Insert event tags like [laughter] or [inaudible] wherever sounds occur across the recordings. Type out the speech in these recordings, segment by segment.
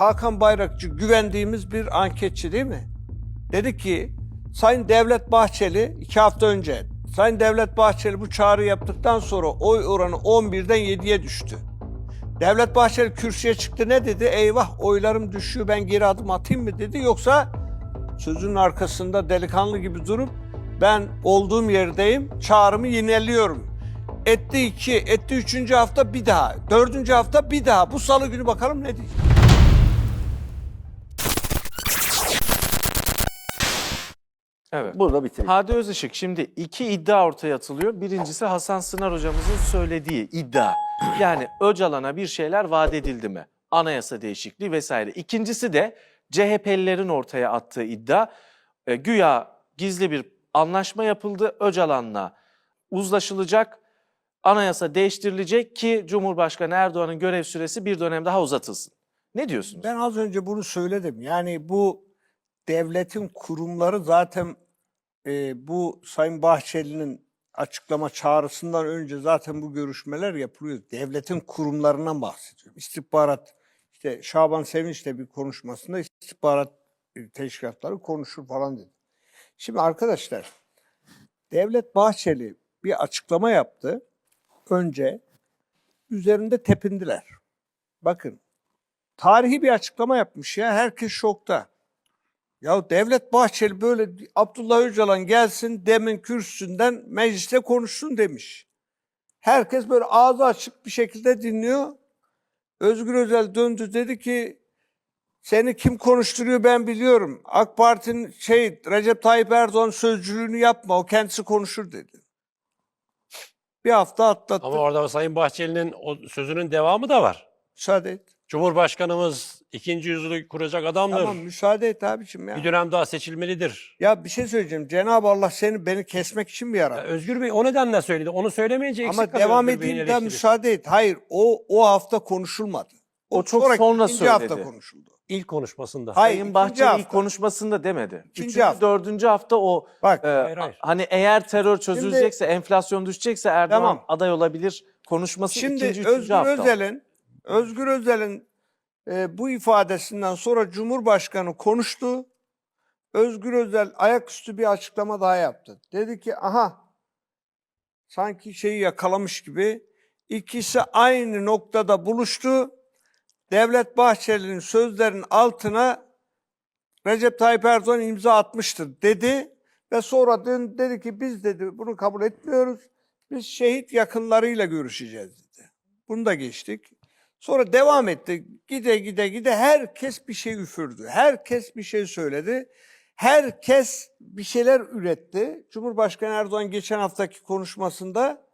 Hakan Bayrakçı güvendiğimiz bir anketçi değil mi? Dedi ki Sayın Devlet Bahçeli iki hafta önce Sayın Devlet Bahçeli bu çağrı yaptıktan sonra oy oranı 11'den 7'ye düştü. Devlet Bahçeli kürsüye çıktı ne dedi? Eyvah oylarım düşüyor ben geri adım atayım mı dedi. Yoksa sözünün arkasında delikanlı gibi durup ben olduğum yerdeyim çağrımı yineliyorum. Etti iki, etti üçüncü hafta bir daha, dördüncü hafta bir daha. Bu salı günü bakalım ne diyecek. Evet. Burada bitirelim. Hadi Özışık şimdi iki iddia ortaya atılıyor. Birincisi Hasan Sınar hocamızın söylediği iddia. Yani Öcalan'a bir şeyler vaat edildi mi? Anayasa değişikliği vesaire. İkincisi de CHP'lilerin ortaya attığı iddia. E, güya gizli bir anlaşma yapıldı. Öcalan'la uzlaşılacak. Anayasa değiştirilecek ki Cumhurbaşkanı Erdoğan'ın görev süresi bir dönem daha uzatılsın. Ne diyorsunuz? Ben az önce bunu söyledim. Yani bu devletin kurumları zaten e, bu Sayın Bahçeli'nin açıklama çağrısından önce zaten bu görüşmeler yapılıyor. Devletin kurumlarından bahsediyorum. İstihbarat, işte Şaban Sevinç de bir konuşmasında istihbarat e, teşkilatları konuşur falan dedi. Şimdi arkadaşlar, Devlet Bahçeli bir açıklama yaptı. Önce üzerinde tepindiler. Bakın tarihi bir açıklama yapmış ya. Herkes şokta. Ya Devlet Bahçeli böyle Abdullah Öcalan gelsin demin kürsüsünden mecliste konuşsun demiş. Herkes böyle ağzı açık bir şekilde dinliyor. Özgür Özel döndü dedi ki seni kim konuşturuyor ben biliyorum. AK Parti'nin şey Recep Tayyip Erdoğan sözcülüğünü yapma o kendisi konuşur dedi. Bir hafta atlattı. Ama orada Sayın Bahçeli'nin o sözünün devamı da var. Müsaade et. Cumhurbaşkanımız ikinci yüzyılı kuracak adamdır. Tamam müsaade et abiciğim ya. Bir dönem daha seçilmelidir. Ya bir şey söyleyeceğim. Cenab-ı Allah seni beni kesmek için mi Ya yarattı? Özgür Bey o nedenle söyledi. Onu söylemeyince eksik Ama kalıyor devam Özgür Bey'in edeyim de eleştirisi. müsaade et. Hayır o o hafta konuşulmadı. O çok sonraki sonra ikinci hafta söyledi. konuşuldu. İlk konuşmasında. Hayır, Sayın ikinci Bahçeli hafta. ilk konuşmasında demedi. İkinci Üçüncü, hafta. dördüncü hafta o Bak e, Hayır, hayır. hani eğer terör çözülecekse, enflasyon düşecekse Erdoğan Tamam. aday olabilir konuşması şimdi ikinci, üçüncü Özgür hafta. Özel'in Özgür Özel'in e, bu ifadesinden sonra Cumhurbaşkanı konuştu. Özgür Özel ayaküstü bir açıklama daha yaptı. Dedi ki aha sanki şeyi yakalamış gibi ikisi aynı noktada buluştu. Devlet Bahçeli'nin sözlerinin altına Recep Tayyip Erdoğan imza atmıştır dedi ve sonra dün dedi ki biz dedi bunu kabul etmiyoruz. Biz şehit yakınlarıyla görüşeceğiz dedi. Bunu da geçtik. Sonra devam etti. Gide gide gide herkes bir şey üfürdü. Herkes bir şey söyledi. Herkes bir şeyler üretti. Cumhurbaşkanı Erdoğan geçen haftaki konuşmasında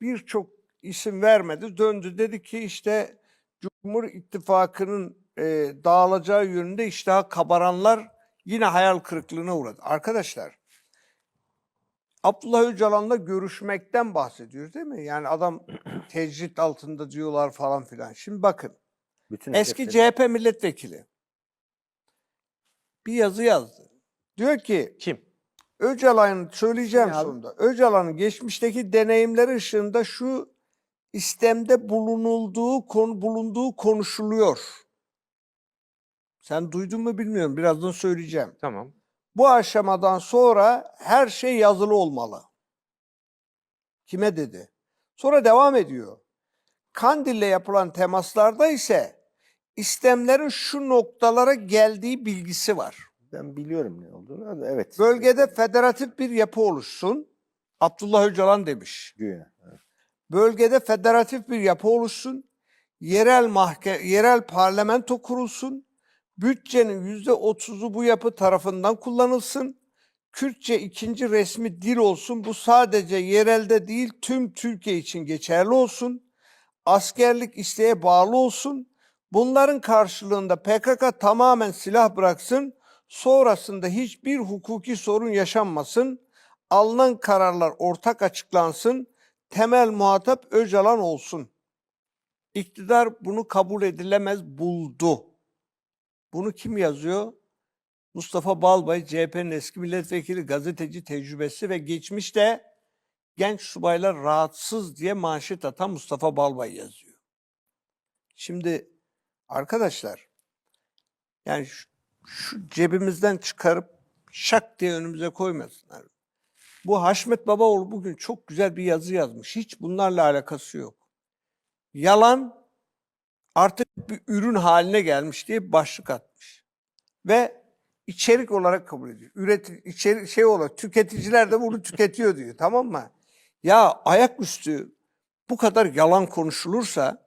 birçok isim vermedi. Döndü dedi ki işte Cumhur İttifakı'nın e, dağılacağı yönünde iştahı kabaranlar yine hayal kırıklığına uğradı. Arkadaşlar Abdullah Öcalan'la görüşmekten bahsediyoruz değil mi? Yani adam [clears throat] tecrit altında diyorlar falan filan. Şimdi bakın Bütün eski hedefleri- CHP milletvekili bir yazı yazdı. Diyor ki Kim? Öcalan'ın söyleyeceğim abi? sonunda. Öcalan'ın geçmişteki deneyimleri ışığında şu istemde bulunulduğu konu bulunduğu konuşuluyor. Sen duydun mu bilmiyorum. Birazdan söyleyeceğim. Tamam. Bu aşamadan sonra her şey yazılı olmalı. Kime dedi? Sonra devam ediyor. Kandil'le yapılan temaslarda ise istemlerin şu noktalara geldiği bilgisi var. Ben biliyorum ne olduğunu. Evet. Bölgede federatif bir yapı oluşsun. Abdullah Öcalan demiş. Güya. Bölgede federatif bir yapı oluşsun. Yerel mahke yerel parlamento kurulsun. Bütçenin yüzde otuzu bu yapı tarafından kullanılsın. Kürtçe ikinci resmi dil olsun. Bu sadece yerelde değil tüm Türkiye için geçerli olsun. Askerlik isteğe bağlı olsun. Bunların karşılığında PKK tamamen silah bıraksın. Sonrasında hiçbir hukuki sorun yaşanmasın. Alınan kararlar ortak açıklansın temel muhatap Öcalan olsun. İktidar bunu kabul edilemez buldu. Bunu kim yazıyor? Mustafa Balbay, CHP'nin eski milletvekili, gazeteci tecrübesi ve geçmişte genç subaylar rahatsız diye manşet atan Mustafa Balbay yazıyor. Şimdi arkadaşlar Yani şu, şu cebimizden çıkarıp şak diye önümüze koymasınlar. Bu Haşmet Babaoğlu bugün çok güzel bir yazı yazmış. Hiç bunlarla alakası yok. Yalan artık bir ürün haline gelmiş diye başlık atmış. Ve içerik olarak kabul ediyor. Üreti, içerik şey olarak tüketiciler de bunu tüketiyor diyor. Tamam mı? Ya ayaküstü bu kadar yalan konuşulursa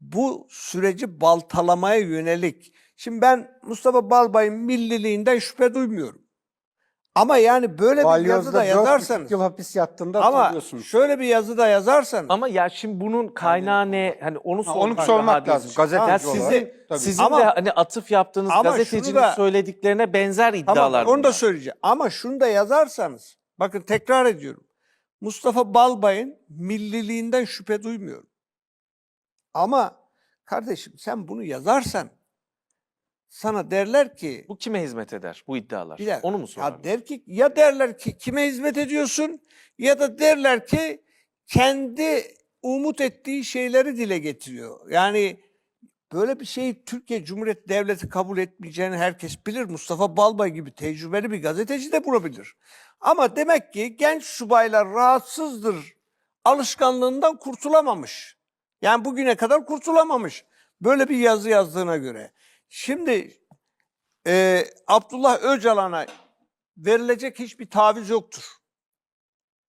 bu süreci baltalamaya yönelik. Şimdi ben Mustafa Balbay'ın milliliğinden şüphe duymuyorum. Ama yani böyle bir yazıda Balyoz'da dört yazarsanız buçuk yıl hapis yattığında ama hatırlıyorsunuz. şöyle bir yazıda yazarsanız Ama ya şimdi bunun kaynağı ne? Hani onu Ha, sormak onu sormak daha lazım. değil. Gazeteci Ya olarak. sizin, Tabii. sizin Ama- de hani atıf yaptığınız ama gazetecinin da- söylediklerine benzer iddialar Tamam onu da söyleyeceğim. Ama şunu da yazarsanız, bakın tekrar ediyorum. Mustafa Balbay'ın milliliğinden şüphe duymuyorum. Ama kardeşim sen bunu yazarsan sana derler ki Bu kime hizmet eder bu iddialar? bir dakika, Onu mu sorarlar? Ya der ki ya derler ki kime hizmet ediyorsun ya da derler ki kendi umut ettiği şeyleri dile getiriyor. Yani böyle bir şeyi Türkiye Cumhuriyeti Devleti kabul etmeyeceğini herkes bilir. Mustafa Balbay gibi tecrübeli bir gazeteci de bunu bilir. Ama demek ki genç subaylar rahatsızdır alışkanlığından kurtulamamış. Yani bugüne kadar kurtulamamış. Böyle bir yazı yazdığına göre. Şimdi e, Abdullah Öcalan'a verilecek hiçbir taviz yoktur.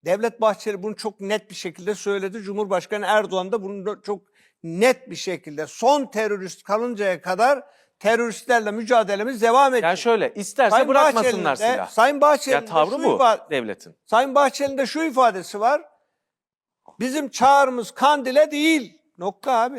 Devlet Bahçeli bunu çok net bir şekilde söyledi. Cumhurbaşkanı Erdoğan da bunu çok net bir şekilde son terörist kalıncaya kadar teröristlerle mücadelemiz devam edecek. Yani şöyle isterse Sayın bırakmasınlar Bahçeli'nin de- silah. Sayın Bahçeli'nin Ya de tavrı şu bu ifa- devletin. Sayın Bahçeli'nin de şu ifadesi var. Bizim çağrımız Kandil'e değil. Nokta abi.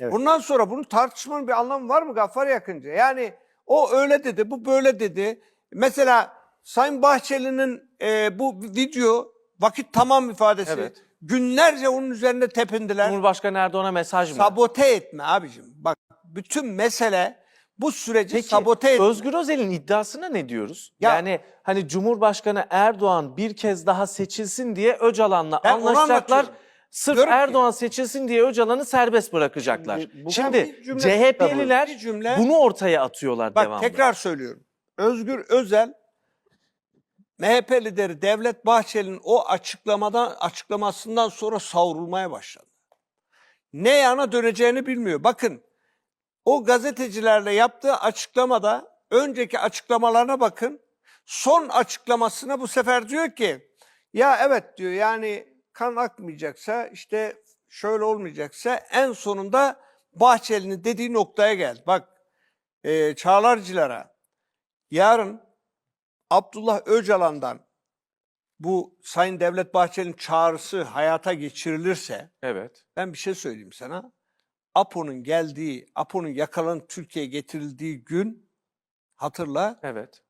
Evet. Bundan sonra bunun tartışmanın bir anlamı var mı Gaffar Yakıncı? Yani o öyle dedi, bu böyle dedi. Mesela Sayın Bahçeli'nin e, bu video vakit tamam ifadesi. Evet. Günlerce onun üzerinde tepindiler. Cumhurbaşkanı Erdoğan'a mesaj mı? Sabote etme abicim. Bak bütün mesele bu süreci Peki sabote etme. Özgür Özel'in iddiasına ne diyoruz? Ya- yani hani Cumhurbaşkanı Erdoğan bir kez daha seçilsin diye Öcalan'la anlaşacaklar. Sırf Diyorum ki- Erdoğan seçilsin diye Öcalan'ı serbest bırakacaklar. Şimdi bu- Şimdi, bir cümle- CHP'liler bir cümle- bunu ortaya atıyorlar Bak devamlı. tekrar söylüyorum. Özgür Özel MHP lideri Devlet Bahçeli'nin o açıklamadan açıklamasından sonra savrulmaya başladı. Ne yana döneceğini bilmiyor. Bakın o gazetecilerle yaptığı açıklamada önceki açıklamalarına bakın. Son açıklamasına bu sefer diyor ki ya evet diyor yani kan akmayacaksa işte şöyle olmayacaksa en sonunda Bahçeli'nin dediği noktaya geldi. Bak e, Çağlarcılara yarın Abdullah Öcalan'dan bu Sayın Devlet Bahçeli'nin çağrısı hayata geçirilirse Evet. ben bir şey söyleyeyim sana. APO'nun geldiği, APO'nun yakalanıp Türkiye'ye getirildiği gün hatırla Evet.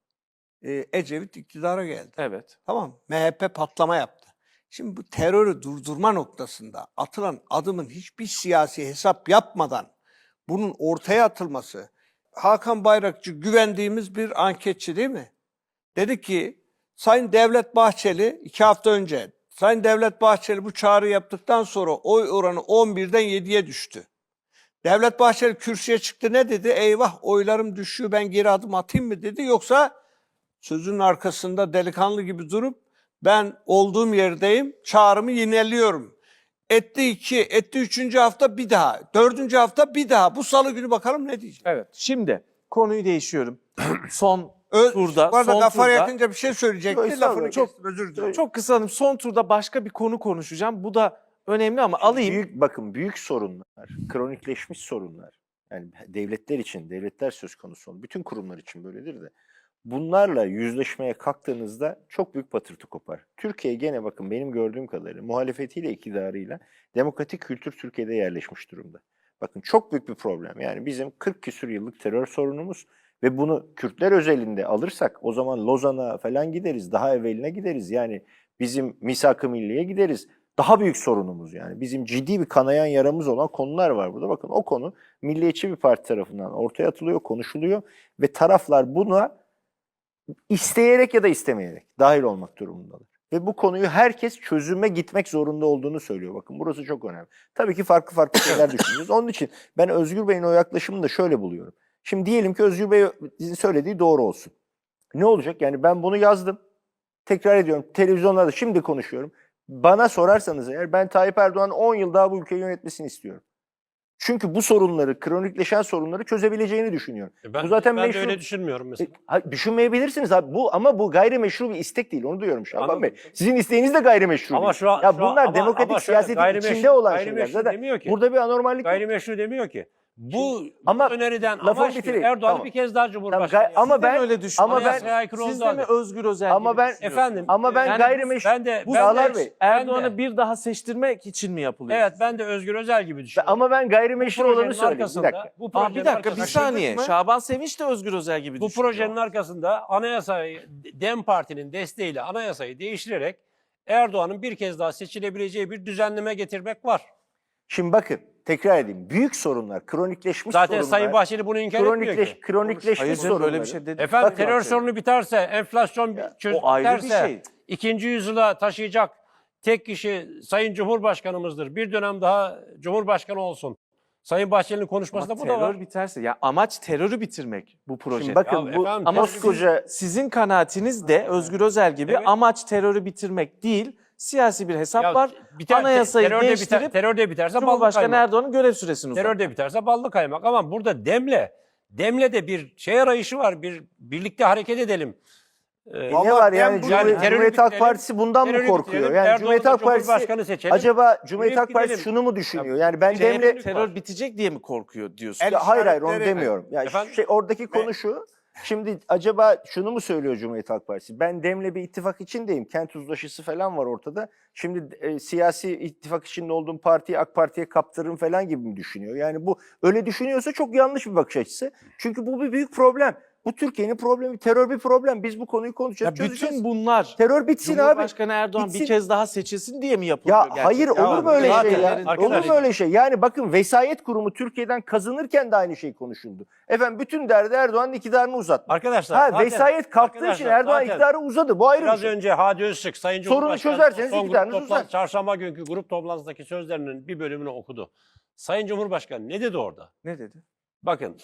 e, Ecevit iktidara geldi. Evet. Tamam MHP patlama yaptı. Şimdi bu terörü durdurma noktasında atılan adımın hiçbir siyasi hesap yapmadan bunun ortaya atılması Hakan Bayrakçı güvendiğimiz bir anketçi değil mi? Dedi ki Sayın Devlet Bahçeli iki hafta önce Sayın Devlet Bahçeli bu çağrı yaptıktan sonra oy oranı 11'den 7'ye düştü. Devlet Bahçeli kürsüye çıktı ne dedi? Eyvah oylarım düşüyor ben geri adım atayım mı dedi. Yoksa sözünün arkasında delikanlı gibi durup ben olduğum yerdeyim çağrımı yineliyorum. Etti iki, etti üçüncü hafta bir daha, dördüncü hafta bir daha. Bu salı günü bakalım ne diyecek. Evet. Şimdi konuyu değişiyorum. [clears throat] Son Ö- turda, Bu arada son Gaffar turda yakınca bir şey söyleyecekti. Lafını Çok- kestim özür dilerim. çok kısa hanım son turda başka bir konu konuşacağım. Bu da önemli ama alayım. Büyük bakın büyük sorunlar, kronikleşmiş sorunlar. Yani devletler için, devletler söz konusu olan bütün kurumlar için böyledir de. Bunlarla yüzleşmeye kalktığınızda çok büyük patırtı kopar. Türkiye gene bakın benim gördüğüm kadarıyla muhalefetiyle iktidarıyla demokratik kültür Türkiye'de yerleşmiş durumda. Bakın çok büyük bir problem. Yani bizim 40 küsur yıllık terör sorunumuz ve bunu Kürtler özelinde alırsak o zaman Lozan'a falan gideriz, daha evveline gideriz. Yani bizim misak-ı milliye gideriz. Daha büyük sorunumuz yani. Bizim ciddi bir kanayan yaramız olan konular var burada. Bakın o konu Milliyetçi bir parti tarafından ortaya atılıyor, konuşuluyor ve taraflar buna isteyerek ya da istemeyerek dahil olmak durumundalar. Ve bu konuyu herkes çözüme gitmek zorunda olduğunu söylüyor. Bakın burası çok önemli. Tabii ki farklı farklı şeyler düşünüyoruz. Onun için ben Özgür Bey'in o yaklaşımını da şöyle buluyorum. Şimdi diyelim ki Özgür Bey'in söylediği doğru olsun. Ne olacak? Yani ben bunu yazdım. Tekrar ediyorum. Televizyonlarda şimdi konuşuyorum. Bana sorarsanız eğer ben Tayyip Erdoğan 10 yıl daha bu ülkeyi yönetmesini istiyorum. Çünkü bu sorunları, kronikleşen sorunları çözebileceğini düşünüyorum. E Ben, Bu zaten ben meşru- de öyle düşünmüyorum E, mesela. ha, düşünmeyebilirsiniz abi. Bu ama bu gayrimeşru bir istek değil. Onu duyuyorum Şaban. Bey. Sizin isteğiniz de gayrimeşru. Ama şu an ya şu bunlar an- ama- demokratik ama şöyle siyasetin gayrimeşru- içinde olan şeyler. Zaten demiyor ki. burada bir anormallik yok. Gayrimeşru demiyor ki. Bu, Ama öneriden ki bitireyim. Erdoğan'ı Tamam. bir kez daha Tamam, Cumhurbaşkanı yapsın. ama ben öyle düşünüyorsunuz? ama ben Siz de mi. Özgür Özel Ama ben-? Efendim. ama ben yani gayrimeşru ben de, Bu ben de- Bey, Erdoğan'ı bir daha seçtirmek için mi yapılıyor? Evet ben de Özgür Özel gibi düşünüyorum. ama ben gayrimeşru olanı söyleyeyim. Bir dakika. Bu Aa, bir dakika bir saniye. Şaban Sevinç de Özgür Özel gibi Bu projenin arkasında anayasayı DEM Parti'nin desteğiyle anayasayı değiştirerek Erdoğan'ın bir kez daha seçilebileceği bir düzenleme getirmek var. Şimdi bakın tekrar edeyim. Büyük sorunlar, kronikleşmiş Zaten sorunlar. Sayın Bahçeli bunu inkar etmiyor kronikleş, ki. kronikleşmiş Hayır sorunları. böyle bir şey dedi. Efendim Bakın- terör sorunu biterse, enflasyon ayrı bir biterse, şey. ikinci yüzyıla taşıyacak tek kişi Sayın Cumhurbaşkanımızdır. Bir dönem daha Cumhurbaşkanı olsun. Sayın Bahçeli'nin konuşmasında Ama bu da var. terör biterse ya amaç terörü bitirmek bu proje. Şimdi bakın Ya bu efendim, Ama koskoca Sizin kanaatiniz de Özgür Özel gibi Evet. amaç terörü bitirmek değil, siyasi bir hesap Ya var. biter- Anayasayı terör de biter- değiştirip terör de biterse Cumhurbaşkanı kaymak. Erdoğan'ın görev süresini uzatmak. Terör de biterse ballı kaymak. Ama burada demle, demle de bir şey arayışı var. Bir birlikte hareket edelim. Ee, E ne var yani, bu- Yani Cumhuriyet Halk Partisi bundan mı korkuyor? Yani Cumhuriyet Halk Partisi seçelim. acaba Cumhuriyet Halk Partisi şunu mu düşünüyor? Yani ben demle Terör bitecek diye mi korkuyor diyorsun? Hayır hayır onu demiyorum. Ya Efendim? şey oradaki konu şu. Şimdi acaba şunu mu söylüyor Cumhuriyet Halk Partisi? Ben Dem'le bir ittifak içindeyim. Kent uzlaşısı falan var ortada. Şimdi e, siyasi ittifak içinde olduğum partiyi AK Parti'ye kaptırırım falan gibi mi düşünüyor? Yani bu öyle düşünüyorsa çok yanlış bir bakış açısı. Çünkü bu bir büyük problem. Bu Türkiye'nin problemi. Terör bir problem. Biz bu konuyu Ya konuşacağız, çözeceğiz. bütün bunlar Terör bitsin abi. Cumhurbaşkanı Erdoğan Bitsin. bir kez daha seçilsin diye mi yapılıyor Ya gerçekten? hayır olur mu öyle zaten şey ya? Olur mu öyle şey? Yani bakın vesayet kurumu Türkiye'den kazanırken de aynı şey konuşuldu. Efendim bütün derdi Erdoğan'ın iktidarını uzatmak. Arkadaşlar Ha zaten- vesayet kalktığı için Erdoğan zaten iktidarı uzadı. Bu ayrı bir Biraz şey. önce Hadi Öztürk Sayın Sorunu Cumhurbaşkanı çözerseniz son grup iktidarınız toplantı, uzar. çarşamba günkü grup toplantısındaki sözlerinin bir bölümünü okudu. Sayın Cumhurbaşkanı ne dedi orada? Ne dedi? Bakın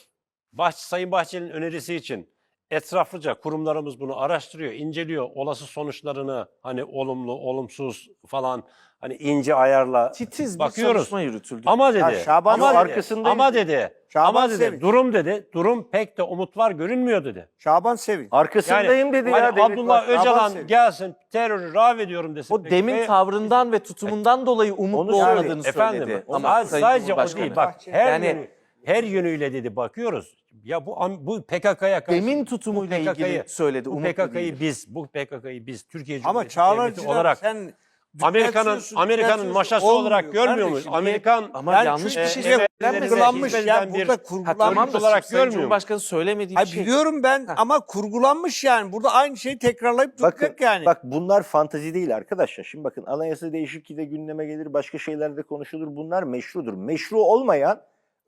Bah Sayın Bahçeli'nin önerisi için etraflıca kurumlarımız bunu araştırıyor, inceliyor. Olası sonuçlarını hani olumlu, olumsuz falan hani ince ayarla Titiz bir bakıyoruz. çalışma yürütüldü. Ama dedi. Ha, Şaban'ın ama dedi, arkasındayım. Ama dedi. Şaban ama dedi. Sevinç. Durum dedi. Durum pek de umut var görünmüyor dedi. Şaban Sevinç. Arkasındayım dedi hani ya. devlet Abdullah. Şaban Öcalan Sevinç. gelsin terörü rav ediyorum desin. o Peki, demin ve- tavrından ve tutumundan dolayı umutlu olmadığını Efendim, söyledi. ama Ama Sayın sadece o Cumhurbaşkanı. değil. Bak her Yani- yönü, her yönüyle dedi bakıyoruz. Ya bu bu PKK'ya karşı Demin tutumuyla bu ilgili söyledi. Bu PKK'yı biz, bu PKK'yı biz Türkiye Ama Cumhuriyeti olarak sen Amerika'nın Amerika'nın maşası Olmuyor olarak görmüyor muyuz? Amerikan Ama Ben yanlış bir şey e, söylenmedi. kurgulanmış. hizmet Yani burada kurgulanmış. tamam olarak görmüyor Cumhurbaşkanı söylemediği bir şey. biliyorum ben Ha. ama kurgulanmış yani. Burada aynı şeyi tekrarlayıp duracak Bakın, yani. bak bunlar fantazi değil arkadaşlar. Şimdi bakın anayasa değişikliği de gündeme gelir, başka şeyler de konuşulur. Bunlar meşrudur. Meşru olmayan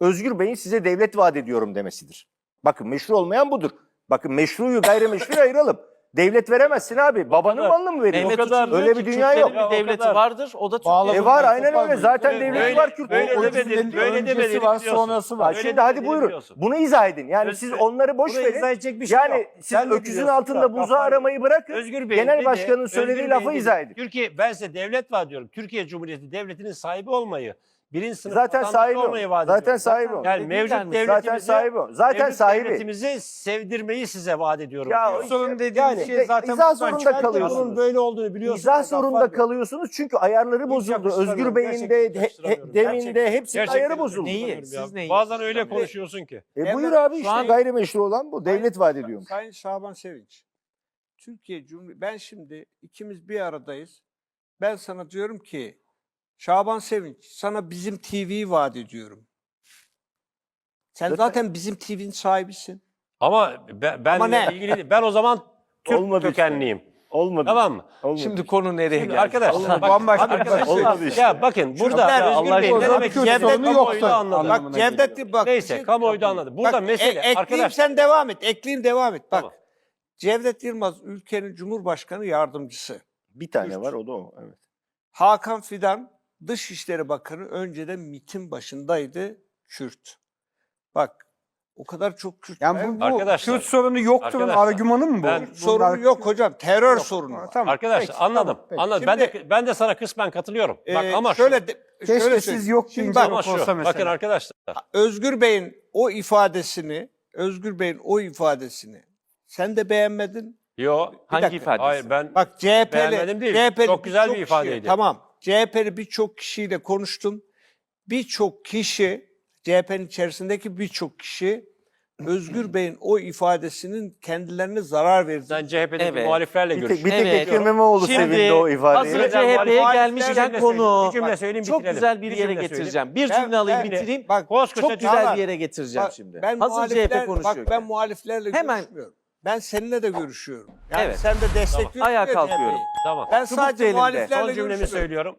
Özgür Bey'in size devlet vaat ediyorum demesidir. Bakın meşru olmayan budur. Bakın meşruyu gayrimeşruyu [laughs] ayıralım. Devlet veremezsin abi. Babanın malını mı veriyorsun? Mehmet kadar öyle bir dünya yok. bir o devleti kadar. vardır. O da Türkiye. E var aynen öyle. Zaten Böyle- devlet böyle- var Kürt. böyle O- demedi, o- böyle öncesi demedi, var, sonrası var. Öyle Şimdi hadi buyurun. biliyorsun. Bunu izah edin. Yani Öz- siz onları boş verin. izah edecek bir şey Yani yok. siz Sen öküzün altında kafan- aramayı bırakın. Özgür Bey'in Genel dedi- başkanın Özgür söylediği lafı izah edin. Türkiye ben size devlet vaat ediyorum. Türkiye Cumhuriyeti devletinin sahibi olmayı, birinci sınıf Zaten sahibi olmayı vaat Zaten ediyorum. sahibi o. Yani Dediği mevcut gelmiş. devletimizi, Zaten sahibi o. Zaten mevcut sahibi. devletimizi sevdirmeyi size vaat ediyorum. Ya diyor. Sorun dediğiniz Yani şey zaten izah zorunda kalıyorsunuz. Bunun böyle olduğunu biliyorsunuz. İzah zorunda kalıyorsunuz çünkü ayarları bozuldu. Özgür Bey'in de, he- demin de hepsinin ayarı bozuldu. Neyi? Siz neyi? Bazen öyle konuşuyorsun ki. E buyur abi şu işte an- gayrimeşru olan bu. Devlet vaat ediyormuş. Sayın Şaban Sevinç. Türkiye Cumhuriyeti ben şimdi ikimiz bir aradayız. Ben sana diyorum ki Şaban Sevinç sana bizim TV'yi vaat ediyorum. Sen Zaten- zaten bizim TV'nin sahibisin. Ama ben, ben Ama ne? ilgili. Ben o zaman [laughs] Türk Olmadı işte. kökenliyim. Olmadı. Tamam mı? Olmadı. Şimdi konu nereye Şimdi geldi? arkadaşlar Olmadı, bak- bambaşka bir arkadaşlar, şey. Olmadı işte. Ya bakın burada ben Özgür Allah Bey ne demek sorunu kamuoyu yoksa da anladı. Bak Cevdet bak. Neyse kamuoyu da anladı. Burada Bak, mesele e- arkadaşlar. sen devam et. Ekleyeyim devam et. Bak. Tamam. Cevdet Yılmaz ülkenin Cumhurbaşkanı yardımcısı. Bir tane Kürt. var o da o. Evet. Hakan Fidan Dışişleri Bakanı önceden MİT'in başındaydı Kürt. Bak O kadar çok Kürt Yani bu, bu Arkadaşlar, Kürt sorunu yoktur argümanı mı bu? ben- Bunlar- sorunu yok hocam. Terör Yok. sorunu var. Tamam, Arkadaşlar peki, anladım. tamam, peki. anladım. ben de ben de sana kısmen katılıyorum. Bak Ee, ama şöyle şu, de, Keşke şöyle siz yok Şimdi deyince bak, şu. olsa mesela. Bakın arkadaşlar. Özgür Bey'in o ifadesini, Özgür Bey'in o ifadesini sen de beğenmedin. Yo. Hangi dakika. ifadesi? Hayır ben Bak CHP'li, Beğenmedim değil. CHP'li Çok güzel bir ifadeydi. Kişi, tamam. CHP'li birçok kişiyle konuştum. Birçok kişi, CHP'nin içerisindeki birçok kişi Özgür [clears throat] Bey'in o ifadesinin kendilerine zarar verdi. sen CHP'deki Evet. muhaliflerle Bir tek, görüştün. bir tek Evet. Ekrem İmamoğlu Şimdi sevindi o ifadeyi. hazır CHP'ye gelmişken konu Bir cümle söyleyeyim çok bitirelim. güzel bir Bir yere cümle getireceğim. Bir Ben- cümle alayım ben- bitireyim. Bak, Koskoca Çok güzel bir yere getireceğim Bak, şimdi. Ben Hazır CHP muhalifler- konuşuyor. Bak ben muhaliflerle Hemen- görüşmüyorum. Ben seninle de görüşüyorum. Yani Evet. sen de destekliyorsun Ayağa ya kalkıyorum. Tamam. Ben Çubuk da sadece elimde. muhaliflerle Son cümlemi görüşmüyorum. söylüyorum.